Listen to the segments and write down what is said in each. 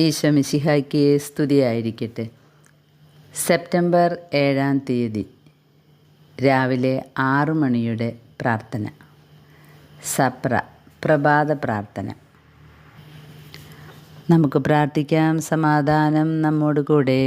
ഈശോ മിശിഹായ്ക്ക് സ്തുതിയായിരിക്കട്ടെ. സെപ്റ്റംബർ ഏഴാം തീയതി രാവിലെ ആറു മണിയുടെ പ്രാർത്ഥന. സപ്ര പ്രഭാത പ്രാർത്ഥന. നമുക്ക് പ്രാർത്ഥിക്കാം. സമാധാനം നമ്മോട് കൂടെ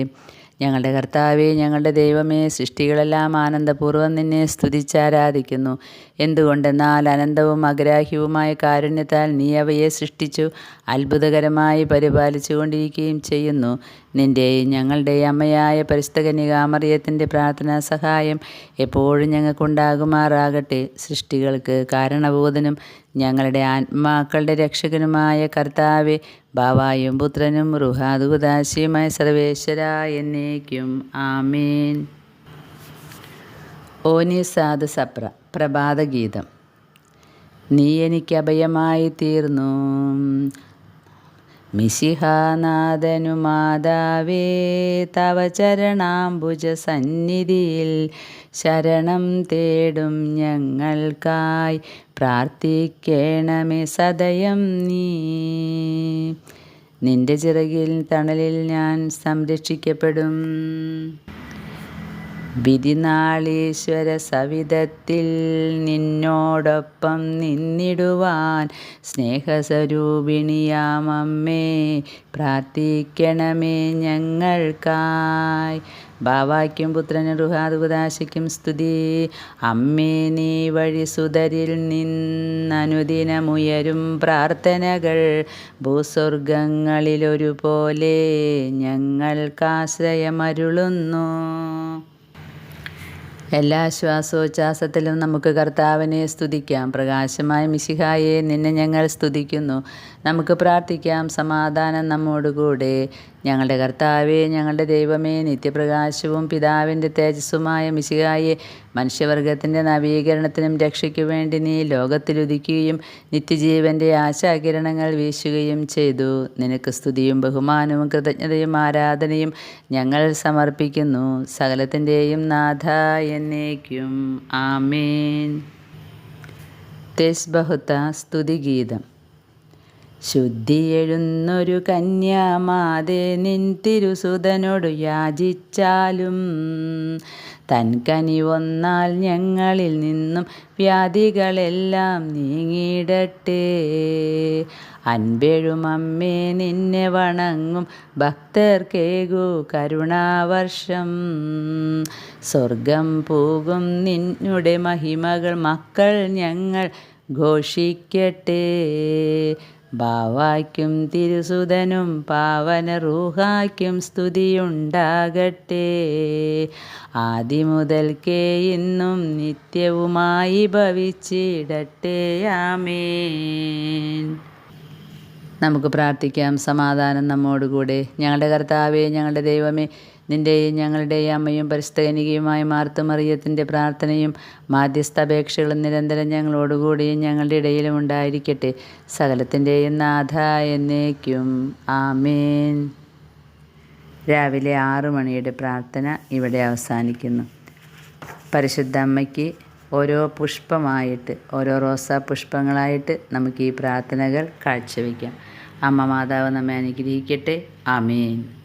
ഞങ്ങളുടെ കർത്താവേ ഞങ്ങളുടെ ദൈവമേ സൃഷ്ടികളെല്ലാം ആനന്ദപൂർവം നിന്നെ സ്തുതിച്ചാരാധിക്കുന്നു. എന്തുകൊണ്ടെന്നാൽ അനന്തവും അഗ്രാഹ്യവുമായ കാരുണ്യത്താൽ നീ അവയെ സൃഷ്ടിച്ചു അത്ഭുതകരമായി പരിപാലിച്ചു കൊണ്ടിരിക്കുകയും ചെയ്യുന്നു. നിന്റെയും ഞങ്ങളുടെ അമ്മയായ പരിസ്ഥകന്യകാമറിയത്തിന്റെ പ്രാർത്ഥനാ സഹായം എപ്പോഴും ഞങ്ങൾക്കുണ്ടാകുമാറാകട്ടെ. സൃഷ്ടികൾക്ക് കാരണബോധനും ഞങ്ങളുടെ ആത്മാക്കളുടെ രക്ഷകനുമായ കർത്താവെ ബാവായും പുത്രനും റുഹാദുദാശിയുമായ സർവേശ്വര എന്നേക്കും. ആമീൻ. ഓനിസാദ് സപ്ര പ്രഭാതഗീതം. നീ എനിക്ക് അഭയമായി തീർന്നു മിശിഹാനാഥനു മാതാവേ തവ ചരണാംബുജ സന്നിധിയിൽ ശരണം തേടും ഞങ്ങൾക്കായി പ്രാർത്ഥിക്കണമേ സദയം നീ. നിന്റെ ചിറകിൽ തണലിൽ ഞാൻ സംരക്ഷിക്കപ്പെടും. വിധിനാളീശ്വര സവിധത്തിൽ നിന്നോടൊപ്പം നിന്നിടുവാൻ സ്നേഹസ്വരൂപിണിയാമമ്മേ പ്രാർത്ഥിക്കണമേ ഞങ്ങൾക്കായി. ബാവായ്ക്കും പുത്രന് റുഹാദുദാശയ്ക്കും സ്തുതി. അമ്മേ നീ വഴി സുതരിൽ നിന്നനുദിനമുയരും പ്രാർത്ഥനകൾ. ഭൂസ്വർഗങ്ങളിലൊരുപോലെ ഞങ്ങൾക്കാശ്രയമരുളുന്നു. എല്ലാ ശ്വാസോച്ഛ്വാസത്തിലും നമുക്ക് കർത്താവിനെ സ്തുതിക്കാം. പ്രകാശമായ മിശിഹായെ നിന്നെ ഞങ്ങൾ സ്തുതിക്കുന്നു. നമുക്ക് പ്രാർത്ഥിക്കാം. സമാധാനം നമ്മോടുകൂടെ. ഞങ്ങളുടെ കർത്താവെ ഞങ്ങളുടെ ദൈവമേ നിത്യപ്രകാശവും പിതാവിന്റെ തേജസ്സുമായ മിശിഹായെ മനുഷ്യവർഗത്തിന്റെ നവീകരണത്തിനും രക്ഷയ്ക്കു വേണ്ടി നീ ലോകത്തിലുദിക്കുകയും നിത്യജീവന്റെ ആശാകിരണങ്ങൾ വീശുകയും ചെയ്തു. നിനക്ക് സ്തുതിയും ബഹുമാനവും കൃതജ്ഞതയും ആരാധനയും ഞങ്ങൾ സമർപ്പിക്കുന്നു. സകലത്തിന്റെയും നാഥ എന്നേക്കും. ആമേൻ. തെസ് ബഹുത്ത സ്തുതിഗീതം ശുദ്ധിയെഴുന്നൊരു കന്യാമാതെ നിൻ തിരുസുതനോട് യാചിച്ചാലും തൻ കനി വന്നാൽ ഞങ്ങളിൽ നിന്നും വ്യാധികളെല്ലാം നീങ്ങിയിടട്ടെ അൻപെഴുമമ്മേ നിന്നെ വണങ്ങും ഭക്തർക്കേകു കരുണാവർഷം. സ്വർഗം പോകും നിന്നുടെ മഹിമകൾ മക്കൾ ഞങ്ങൾ ഘോഷിക്കട്ടെ. ബാവായ്ക്കും തിരുസുതനും പാവന റൂഹായ്ക്കും സ്തുതിയുണ്ടാകട്ടെ. ആദിമുതൽക്കേ ഇന്നും നിത്യവുമായി ഭവിച്ചിടട്ടെ. ആമേൻ. നമുക്ക് പ്രാർത്ഥിക്കാം. സമാധാനം നമ്മോടുകൂടെ ഞങ്ങളുടെ കർത്താവേ ഞങ്ങളുടെ ദൈവമേ നിന്റെയും ഞങ്ങളുടെയും അമ്മയും പരിസ്ഥകനികയുമായ മാർത്തുമറിയത്തിന്റെ പ്രാർത്ഥനയും മാധ്യസ്ഥപേക്ഷകളും നിരന്തരം ഞങ്ങളോടുകൂടിയും ഞങ്ങളുടെ ഇടയിലും ഉണ്ടായിരിക്കട്ടെ. സകലത്തിന്റെയും നാഥ എന്നേക്കും. ആമേൻ. രാവിലെ ആറു മണിയുടെ പ്രാർത്ഥന ഇവിടെ അവസാനിക്കുന്നു. പരിശുദ്ധ അമ്മയ്ക്ക് ഓരോ പുഷ്പമായിട്ട് ഓരോ റോസാ പുഷ്പങ്ങളായിട്ട് നമുക്ക് ഈ പ്രാർത്ഥനകൾ കാഴ്ചവെക്കാം. അമ്മ മാതാവ് നമ്മെ അനുഗ്രഹിക്കട്ടെ. ആമേൻ.